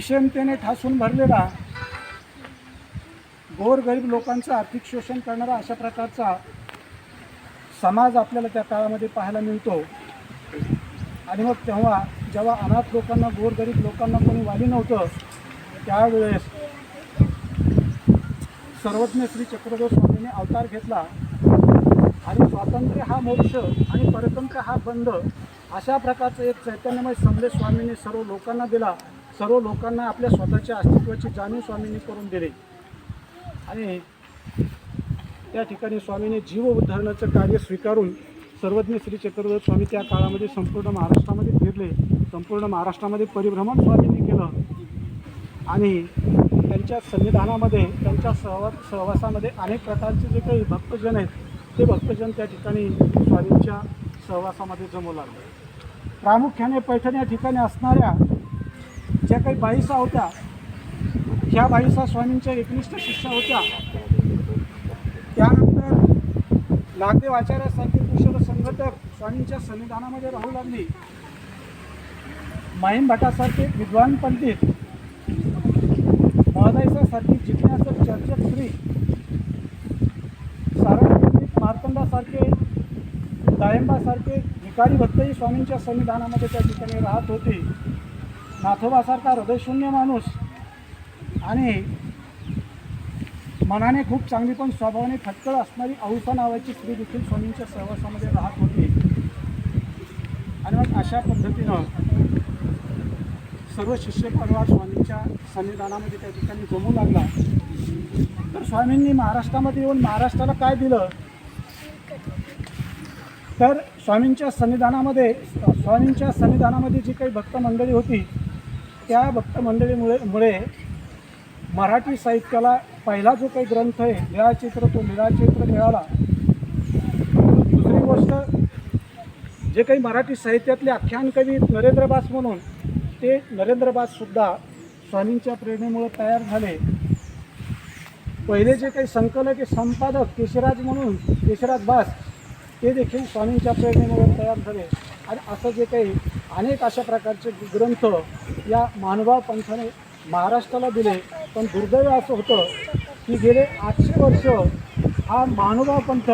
विषमतेने ठासून भरलेला गोरगरीब लोकांचं आर्थिक शोषण करणारा अशा प्रकारचा समाज आपल्याला त्या काळामध्ये पाहायला मिळतो. आणि मग तेव्हा जेव्हा अनाथ लोकांना गोरगरीब लोकांना कोणी वाली नव्हतं त्यावेळेस सर्वज्ञ श्री चक्रधर स्वामीने अवतार घेतला. आणि स्वातंत्र्य हा मोक्ष आणि परतंत्र हा बंध अशा प्रकारचं एक चैतन्यमय संदेश स्वामींनी सर्व लोकांना दिला. सर्व लोकांना आपल्या स्वतःच्या अस्तित्वाची जाणीव स्वामींनी करून दिली. आणि त्या ठिकाणी स्वामीने जीव उद्धारणाचं कार्य स्वीकारून सर्वज्ञ श्री चक्रधर स्वामी त्या काळामध्ये संपूर्ण महाराष्ट्रामध्ये फिरले. संपूर्ण महाराष्ट्रामध्ये परिभ्रमण स्वामींनी केलं. आणि त्यांच्या संविधानामध्ये त्यांच्या सहवा सहवासामध्ये अनेक प्रकारचे जे काही भक्तजन आहेत ते भक्तजन त्या ठिकाणी स्वामींच्या सहवासामध्ये जमू लागले. प्रामुख्याने पैठण या ठिकाणी असणाऱ्या ज्या काही बाईसा होत्या ह्या बाईसा स्वामींच्या एकनिष्ठ शिष्या होत्या. त्यानंतर नागदेव आचार्यासारखे कुशल संघटक स्वामींच्या संविधानामध्ये राहू लागली. माहीम भटासारखे विद्वान पंडित महदाईसारखी जिज्ञासक चर्चक स्त्री सार्वजनिक मार्तंडासारखे दायंबासारखे भिकारी भक्तही स्वामींच्या संविधानामध्ये त्या ठिकाणी राहत होते. नाथोबासारखा हृदयशून्य माणूस आणि मनाने खूप चांगली पण स्वभावाने फटकळ असणारी औसा नावाची स्त्री देखील स्वामींच्या सहवासामध्ये राहत होती. आणि मग अशा पद्धतीनं सर्व शिष्य परिवार स्वामींच्या संविधानामध्ये त्या ठिकाणी जमू लागला. तर स्वामींनी महाराष्ट्रामध्ये येऊन महाराष्ट्राला काय दिलं? तर स्वामींच्या संविधानामध्ये स्वामींच्या संविधानामध्ये जी काही भक्त मंडळी होती त्या भक्त मंडळीमुळे मुळे मराठी साहित्याला पहिला जो काही ग्रंथ आहे निळाचित्र तो निळाचित्र मिळाला. दुसरी गोष्ट जे काही मराठी साहित्यातले आख्यान कवी नरेंद्रबास म्हणून ते नरेंद्रबाससुद्धा स्वामींच्या प्रेरणेमुळे तयार झाले. पहिले जे काही संकलक हे संपादक केशराज म्हणून केशराज बास ते देखील स्वामींच्या प्रेरणेमुळे तयार झाले. आणि असं जे काही अनेक अशा प्रकारचे ग्रंथ या महानुभाव पंथाने महाराष्ट्राला दिले पण दुर्दैव असं होतं की गेले आठशे वर्ष हा महानुभाव पंथ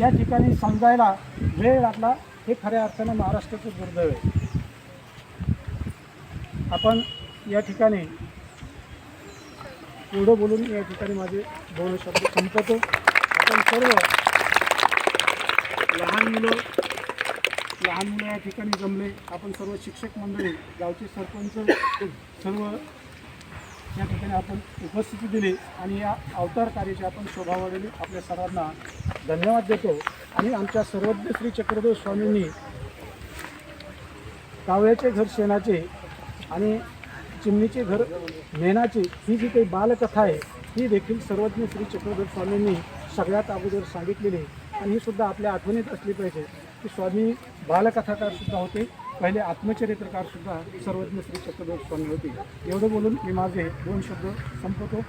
या ठिकाणी समजायला वेळ लागला हे खऱ्या अर्थानं महाराष्ट्राचं दुर्दैव आहे. आपण या ठिकाणी एवढं बोलून या ठिकाणी माझे दोन शब्द संपवतो. आपण सर्व लहान मुलं लहान मुलं या ठिकाणी जमले आपण सर्व शिक्षक मंडळी गावचे सरपंच सर्व या ठिकाणी आपण उपस्थिती दिली आणि या अवतार कार्याची आपण शोभा वाढवली. आपल्या सर्वांना धन्यवाद देतो. आणि आमच्या सर्वज्ञ श्री चक्रदेव स्वामींनी कावळ्याचे घर शेणाचे आणि चिमणीचे घर मेणाचे ही जी काही बालकथा आहे ही देखील सर्वज्ञ श्री चक्रधर स्वामींनी सगळ्यात अगोदर सांगितलेली आहे. आणि ही सुद्धा आपल्या आठवणीत असली पाहिजे. की स्वामी बालकथाकार सुद्धा होते. पहिले आत्मचरित्रकार सुद्धा सर्वज्ञ श्री चक्रधर स्वामी होते. एवढं बोलून मी माझे दोन शब्द संपवतो.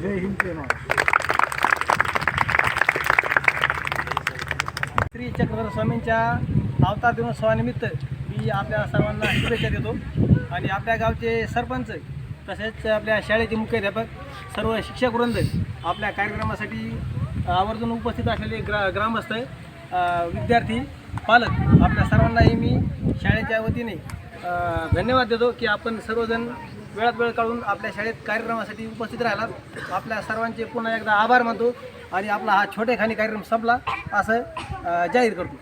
जय हिंद जय महाराष्ट्र. श्री चक्रधर स्वामींच्या अवतार दिनोत्सवानिमित्त मी आपल्या सर्वांना शुभेच्छा देतो. आणि आपल्या गावचे सरपंच तसेच आपल्या शाळेचे मुख्याध्यापक सर्व शिक्षकवृंद आपल्या कार्यक्रमासाठी आवर्जून उपस्थित असलेले ग्रा ग्रामस्थ विद्यार्थी पालक आपल्या सर्वांनाही मी शाळेच्या वतीने धन्यवाद देतो की आपण सर्वजण वेळात वेळ काढून आपल्या शाळेत कार्यक्रमासाठी उपस्थित राहिलात. आपल्या सर्वांचे पुन्हा एकदा आभार मानतो आणि आपला हा छोटेखानी कार्यक्रम संपला. असं जाहीर करतो.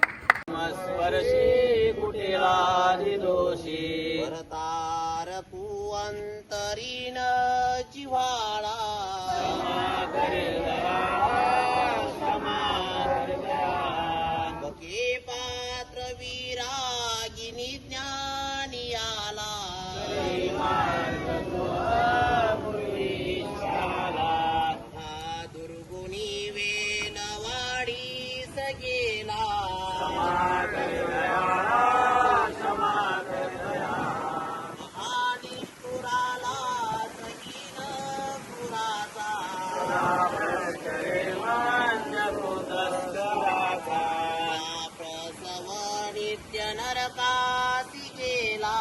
जिव्हाळा। ಜ್ಞಾನಿಯಾಲ कर काशी केला